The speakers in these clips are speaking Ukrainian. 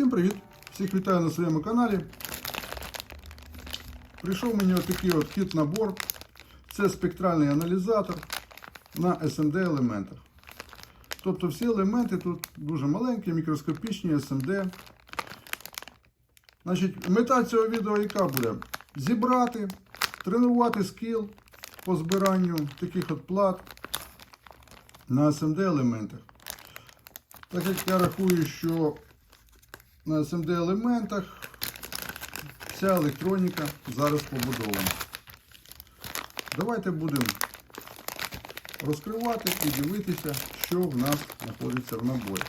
Всім привіт! Всіх вітаю на своєму каналі. Прийшов мені отакий от кіт-набор. Це спектральний аналізатор на SMD елементах. Тобто всі елементи тут дуже маленькі, мікроскопічні SMD. Значить, мета цього відео яка буде? Зібрати, тренувати скіл по збиранню таких от плат на SMD елементах. Так як я рахую, що на SMD елементах вся електроніка зараз побудована. Давайте будемо розкривати і дивитися, що в нас знаходиться в наборі.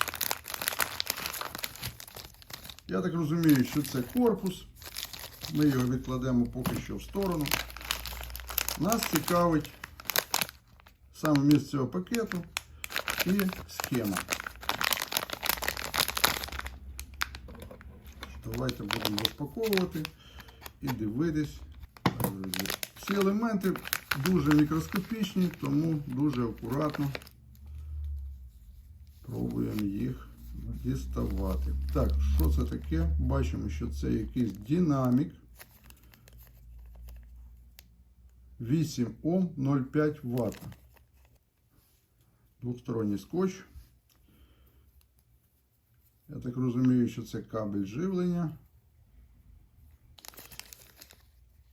Я так розумію, що це корпус. Ми його відкладемо поки що в сторону. Нас цікавить саме місце цього пакету і схема. Давайте будемо розпаковувати і дивитись. Всі елементи дуже мікроскопічні, тому дуже акуратно пробуємо їх діставати. Так, що це таке? Бачимо, що це якийсь динамік. 8 Ом 0,5 Вт. Двосторонній скотч. Я так розумію, що це кабель живлення.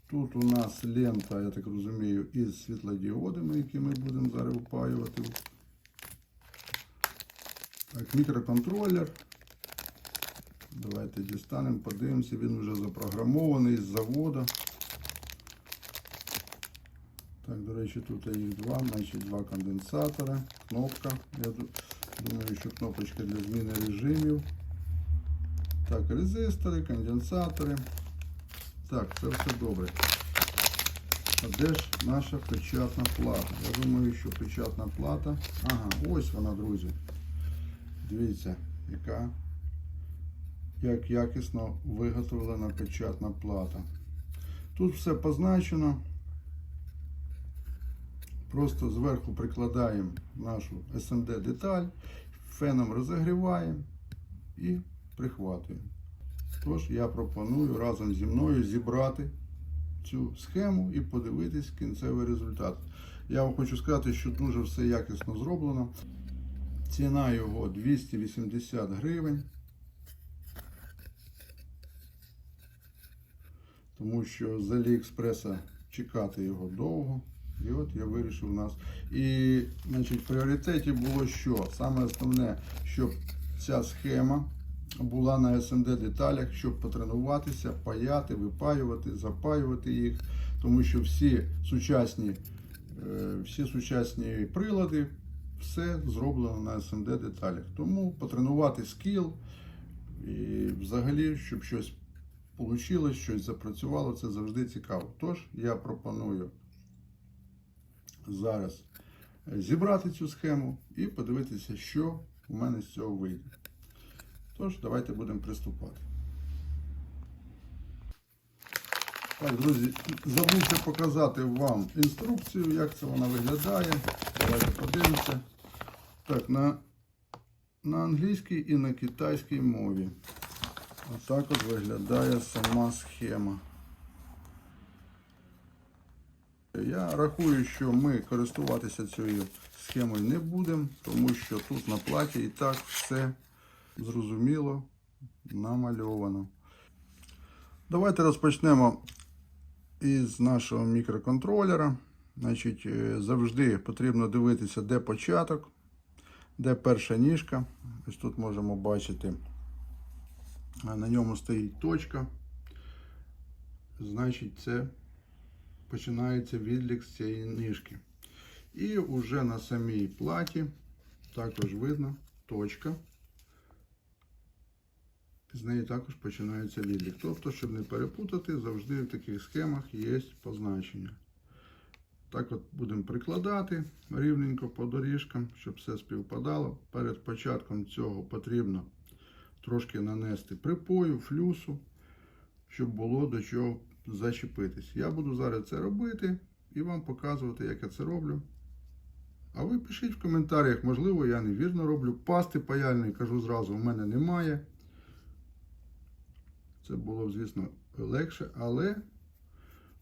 Тут у нас лента, я так розумію, із світлодіодами, які ми будемо зараз впаювати. Так, мікроконтролер. Давайте дістанемо, подивимося, він вже запрограмований з заводу. Так, до речі, тут їх два, значить два конденсатора, кнопка. Я тут що кнопочка для зміни режимів. Так, резистори, конденсатори. Так, це все добре. А де ж наша печатна плата? Я думаю, що печатна плата. Ага, ось вона, друзі. Дивіться, яка як якісно виготовлена печатна плата. Тут все позначено. Просто зверху прикладаємо нашу SMD деталь, феном розігріваємо і прихватуємо. Тож я пропоную разом зі мною зібрати цю схему і подивитись кінцевий результат. Я вам хочу сказати, що дуже все якісно зроблено. Ціна його 280 гривень. Тому що з Аліекспреса чекати його довго. І от я вирішив у нас. І значить, в пріоритеті було що? Саме основне, щоб ця схема була на SMD деталях, щоб потренуватися, паяти, випаювати, запаювати їх. Тому що всі сучасні, е, всі сучасні прилади, все зроблено на SMD деталях. Тому потренувати скіл і взагалі, щоб щось вийшло, щось запрацювало, це завжди цікаво. Тож я пропоную зараз зібрати цю схему і подивитися, що у мене з цього вийде. Тож, давайте будемо приступати. Так, друзі, забувся показати вам інструкцію, як це вона виглядає. Давайте подивимося. Так, на, на англійській і на китайській мові. Отак от виглядає сама схема. Я рахую, що ми користуватися цією схемою не будемо, тому що тут на платі і так все зрозуміло намальовано. Давайте розпочнемо із нашого мікроконтролера. Значить, е, завжди потрібно дивитися, де початок, де перша ніжка. Ось тут можемо бачити, на ньому стоїть точка. Значить, це починається відлік з цієї ніжки. І вже на самій платі також видно точка. З неї також починається відлік. Тобто, щоб не перепутати, завжди в таких схемах є позначення. Так от будемо прикладати рівненько по доріжкам, щоб все співпадало. Перед початком цього потрібно трошки нанести припою, флюсу, щоб було до чого зачепитись. Я буду зараз це робити і вам показувати, як я це роблю. А ви пишіть в коментарях, можливо, я невірно роблю. Пасти паяльної, кажу зразу, у мене немає. Це було, звісно, легше, але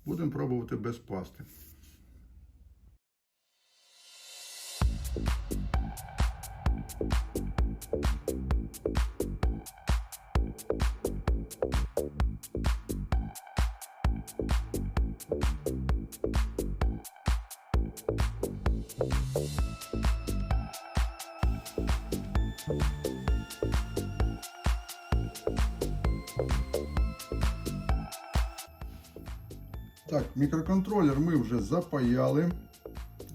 будемо пробувати без пасти. Мікроконтролер ми вже запаяли.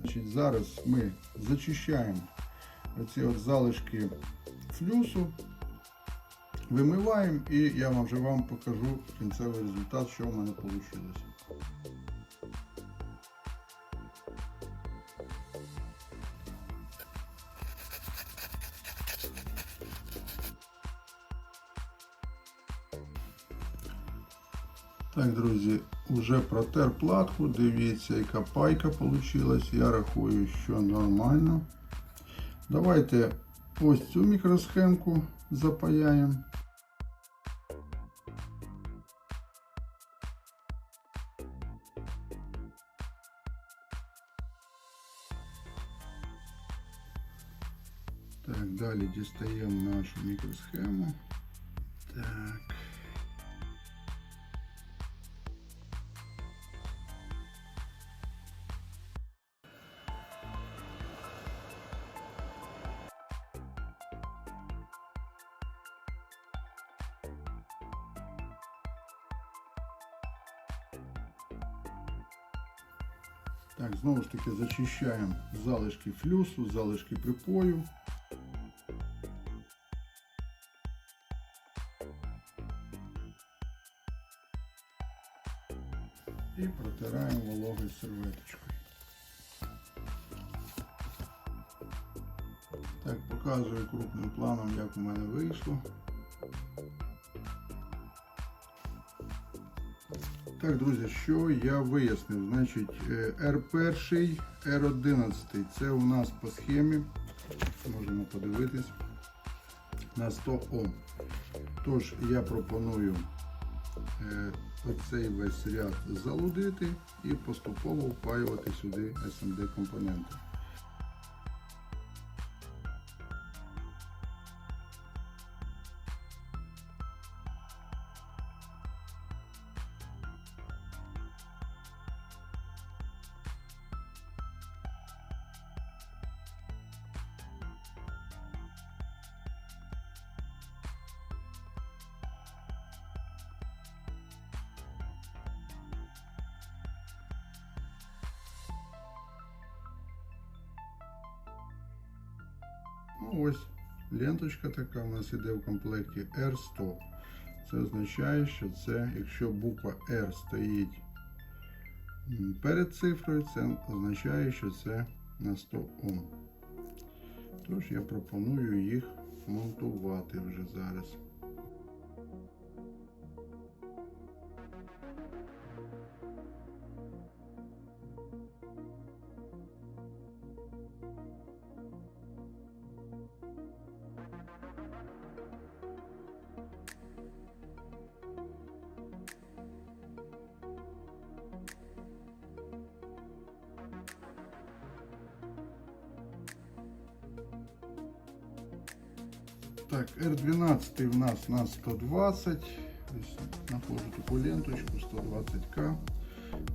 Значить, зараз ми зачищаємо ці от залишки флюсу, вимиваємо і я вам вже вам покажу кінцевий результат, що в мене вийшло. Так, друзі, вже протер платку. Дивіться, яка пайка вийшла. Я рахую, що нормально. Давайте ось цю мікросхемку запаяємо. Так, далі дістаємо нашу мікросхему. Так. Знову ж таки зачищаємо залишки флюсу, залишки припою. І протираємо вологою серветочкою. Так, показую крупним планом, як у мене вийшло. Так, друзі, що я вияснив? Значить, е, R1, R11 це у нас по схемі. Можемо подивитись на 100 Ом. Тож я пропоную е, оцей весь ряд залудити і поступово впаювати сюди SMD компоненти. Ну ось ленточка така у нас іде в комплекті R100. Це означає, що це, якщо буква R стоїть перед цифрою, це означає, що це на 100 Ом. Тож я пропоную їх монтувати вже зараз. R12 у нас на 120. Ось Знаходжу таку ленточку 120к.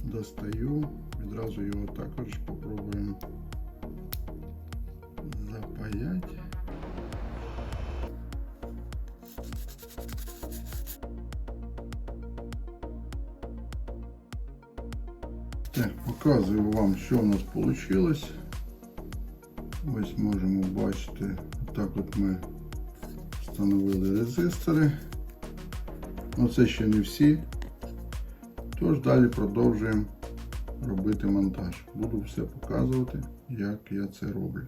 Достаю. Відразу його також попробуємо запаяти. Так, показую вам, що у нас вийшло. Ось можемо бачити, так от ми встановили резистори. Ну це ще не всі. Тож далі продовжуємо робити монтаж. Буду все показувати, як я це роблю.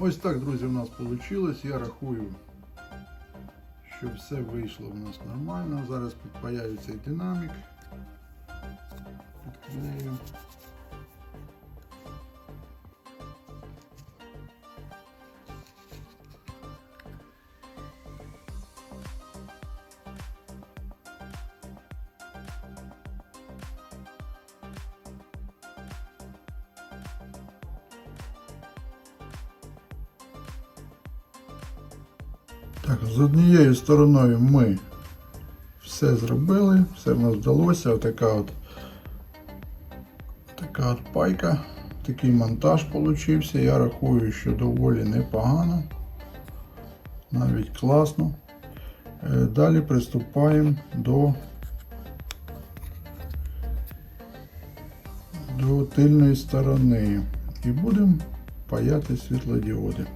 Ось так, друзі, у нас вийшло. Я рахую, що все вийшло у нас нормально. Зараз підпаяється і динамік. Так, з однією стороною ми все зробили, все в нас вдалося. Отака от, така от пайка, такий монтаж получився. Я рахую, що доволі непогано, навіть класно. Е, Далі приступаємо до, до тильної сторони і будемо паяти світлодіоди.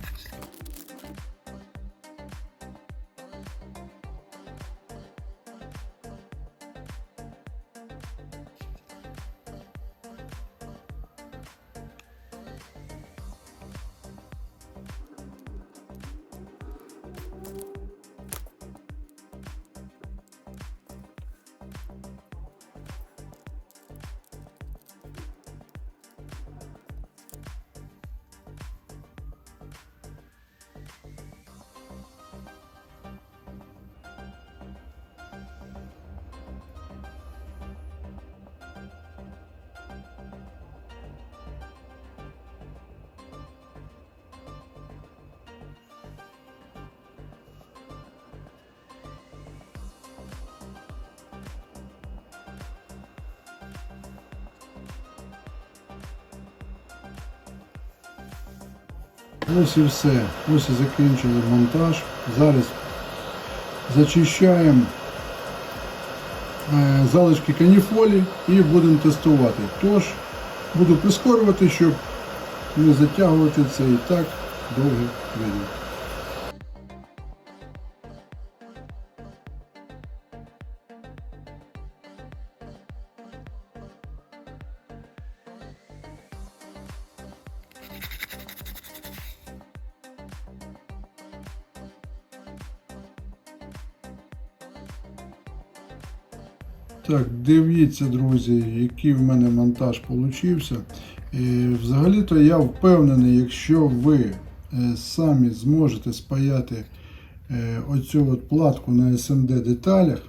Ось і все. Ось і закінчили монтаж. Зараз зачищаємо е, залишки каніфолі і будемо тестувати. Тож буду прискорювати, щоб не затягувати це і так довге відео. Так, дивіться, друзі, який в мене монтаж получився. Взагалі-то я впевнений, якщо ви е, самі зможете спаяти е, оцю от платку на SMD деталях,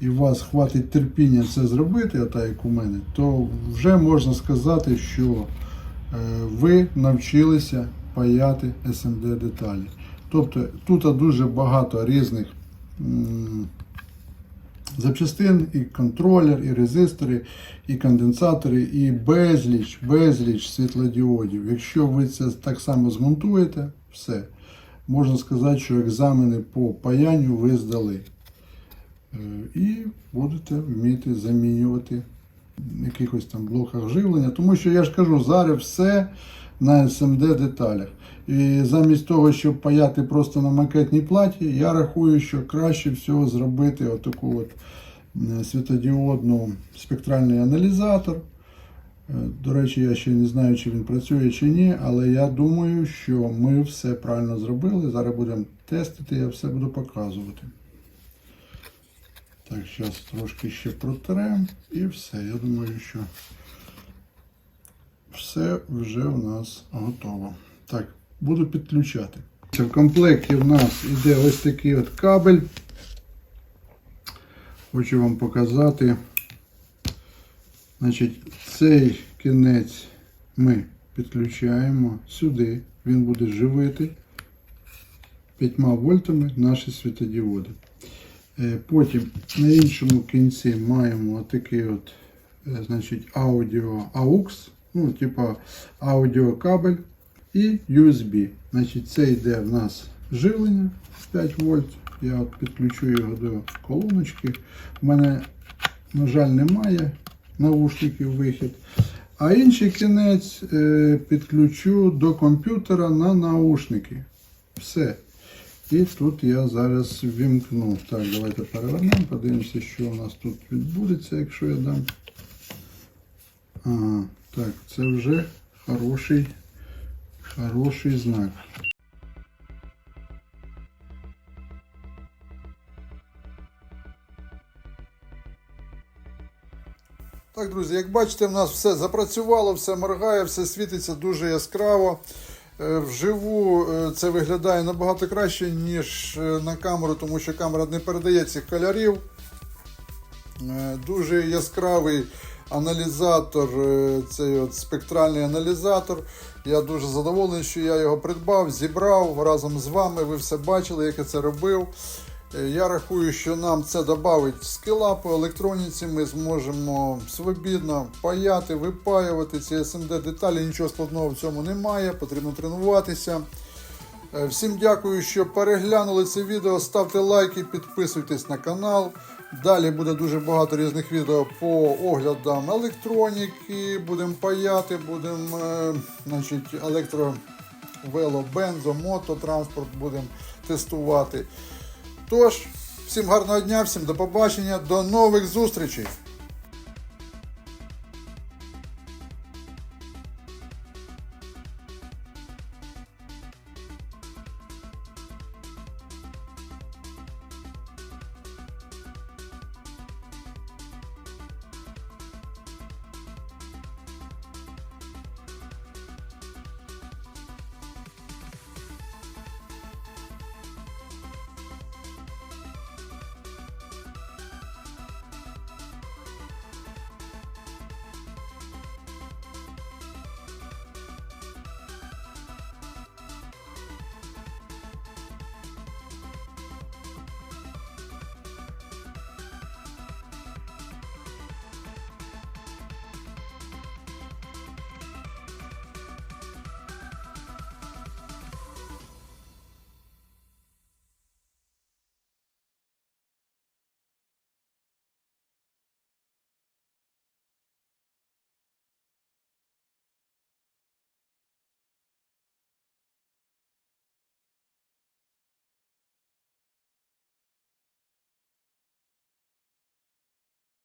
і у вас хватить терпіння це зробити, отак як у мене, то вже можна сказати, що е, ви навчилися паяти SMD деталі. Тобто тут дуже багато різних. Запчастин, і контролер, і резистори, і конденсатори, і безліч, безліч світлодіодів. Якщо ви це так само змонтуєте, все. Можна сказати, що екзамени по паянню ви здали. Е, І будете вміти замінювати в якихось там блоках живлення. Тому що я ж кажу, зараз все на SMD деталях. І замість того, щоб паяти просто на макетній платі, я рахую, що краще всього зробити отаку от світодіодну спектральний аналізатор. Е, До речі, я ще не знаю, чи він працює чи ні, але я думаю, що ми все правильно зробили. Зараз будемо тестити, я все буду показувати. Так, зараз трошки ще протрем і все. Я думаю, що все вже в нас готово. Так, буду підключати. В комплекті в нас іде ось такий от кабель. Хочу вам показати. Значить, цей кінець ми підключаємо сюди. Він буде живити 5 вольтами наші світодіоди. Е, Потім на іншому кінці маємо отакий от, е, значить, аудіо AUX, ну, типа аудіокабель і USB. Значить, це йде в нас живлення 5 вольт. Я от підключу його до колоночки. У мене, на жаль, немає наушників вихід. А інший кінець е, підключу до комп'ютера на наушники. Все. І тут я зараз вімкну. Так, давайте перевернемо, подивимося, що у нас тут відбудеться, якщо я дам. Ага, так, це вже хороший, Хороший знак. Так, друзі, як бачите, в нас все запрацювало, все моргає, все світиться дуже яскраво. Е, Вживу е, це виглядає набагато краще, ніж е, на камеру, тому що камера не передає цих кольорів. Дуже яскравий аналізатор, е, цей от спектральний аналізатор. Я дуже задоволений, що я його придбав, зібрав разом з вами. Ви все бачили, як я це робив. Е, Я рахую, що нам це додавить скіла по електроніці. Ми зможемо свобідно паяти, випаювати ці SMD деталі. Нічого складного в цьому немає, потрібно тренуватися. Е, Всім дякую, що переглянули це відео. Ставте лайки, підписуйтесь на канал. Далі буде дуже багато різних відео по оглядам електроніки. Будемо паяти, будемо е, значить, електро, вело, бензо, мототранспорт будемо тестувати. Тож, всім гарного дня, всім до побачення, до нових зустрічей!